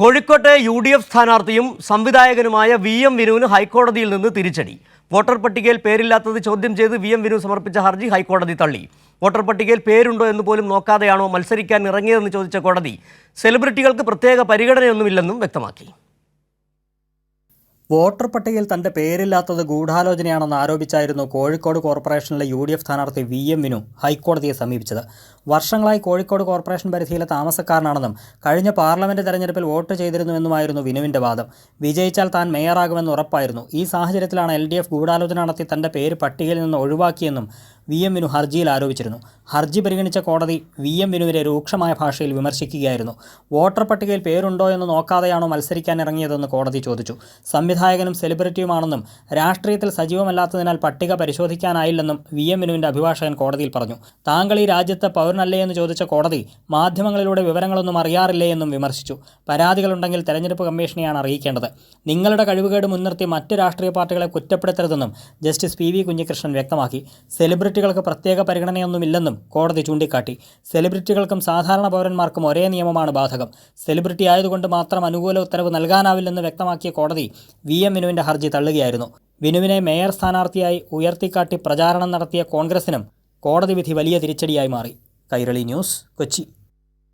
കോഴിക്കോട്ടെ U D F സ്ഥാനാർത്ഥിയും സംവിധായകനുമായ വി എം വിനുവിന് ഹൈക്കോടതിയിൽ നിന്ന് തിരിച്ചടി. വോട്ടർ പട്ടികയിൽ പേരില്ലാത്തത് ചോദ്യം ചെയ്ത് വി എം വിനു സമർപ്പിച്ച ഹർജി ഹൈക്കോടതി തള്ളി. വോട്ടർ പട്ടികയിൽ പേരുണ്ടോ എന്ന് പോലും നോക്കാതെയാണോ മത്സരിക്കാൻ ഇറങ്ങിയതെന്ന് ചോദിച്ച കോടതി. സെലിബ്രിറ്റികൾക്ക് പ്രത്യേക പരിഗണനയൊന്നുമില്ലെന്നും വ്യക്തമാക്കി. വോട്ടർ പട്ടികയിൽ തന്റെ പേരില്ലാത്തത് ഗൂഢാലോചനയാണെന്ന് ആരോപിച്ചായിരുന്നു കോഴിക്കോട് കോർപ്പറേഷനിലെ യു ഡി എഫ് സ്ഥാനാർത്ഥി വി എം വിനു ഹൈക്കോടതിയെ സമീപിച്ചത്. വർഷങ്ങളായി കോഴിക്കോട് കോർപ്പറേഷൻ പരിധിയിലെ താമസക്കാരനാണെന്നും കഴിഞ്ഞ പാർലമെന്റ് തെരഞ്ഞെടുപ്പിൽ വോട്ട് ചെയ്തിരുന്നുവെന്നുമായിരുന്നു വിനുവിന്റെ വാദം. വിജയിച്ചാൽ താൻ മേയറാകുമെന്ന് ഉറപ്പായിരുന്നു. ഈ സാഹചര്യത്തിലാണ് എൽ ഡി എഫ് ഗൂഢാലോചന നടത്തി തന്റെ പേര് പട്ടികയിൽ നിന്ന് ഒഴിവാക്കിയെന്നും വി എം വിനു ഹർജിയിൽ ആരോപിച്ചിരുന്നു. ഹർജി പരിഗണിച്ച കോടതി വി എം വിനുവിനെ രൂക്ഷമായ ഭാഷയിൽ വിമർശിക്കുകയായിരുന്നു. വോട്ടർ പട്ടികയിൽ പേരുണ്ടോ എന്ന് നോക്കാതെയാണോ മത്സരിക്കാൻ ഇറങ്ങിയതെന്ന് കോടതി ചോദിച്ചു. സംവിധായകനും സെലിബ്രിറ്റിയുമാണെന്നും രാഷ്ട്രീയത്തിൽ സജീവമല്ലാത്തതിനാൽ പട്ടിക പരിശോധിക്കാനായില്ലെന്നും വി എം വിനുവിന്റെ അഭിഭാഷകൻ കോടതിയിൽ പറഞ്ഞു. താങ്കൾ ഈ രാജ്യത്തെ പൗരനല്ലേ എന്ന് ചോദിച്ച കോടതി മാധ്യമങ്ങളിലൂടെ വിവരങ്ങളൊന്നും അറിയാറില്ലേ എന്നും വിമർശിച്ചു. പരാതികളുണ്ടെങ്കിൽ തെരഞ്ഞെടുപ്പ് കമ്മീഷനെയാണ് അറിയിക്കേണ്ടത്. നിങ്ങളുടെ കഴിവുകേട് മുൻനിർത്തി മറ്റ് രാഷ്ട്രീയ പാർട്ടികളെ കുറ്റപ്പെടുത്തരുതെന്നും ജസ്റ്റിസ് പി വി കുഞ്ഞികൃഷ്ണൻ വ്യക്തമാക്കി. സെലിബ്രിറ്റികൾക്ക് പ്രത്യേക പരിഗണനയൊന്നുമില്ലെന്നും കോടതി ചൂണ്ടിക്കാട്ടി. സെലിബ്രിറ്റികൾക്കും സാധാരണ പൗരന്മാർക്കും ഒരേ നിയമമാണ് ബാധകം. സെലിബ്രിറ്റി ആയതുകൊണ്ട് മാത്രം അനുകൂല ഉത്തരവ് നൽകാനാവില്ലെന്ന് വ്യക്തമാക്കിയ കോടതി വി. എം. വിനുവിന്റെ ഹർജി തള്ളുകയായിരുന്നു. വിനുവിനെ മേയർ സ്ഥാനാർത്ഥിയായി ഉയർത്തിക്കാട്ടി പ്രചാരണം നടത്തിയ കോൺഗ്രസിനും കോടതി വിധി വലിയ തിരിച്ചടിയായി മാറി. കൈരളി ന്യൂസ് കൊച്ചി.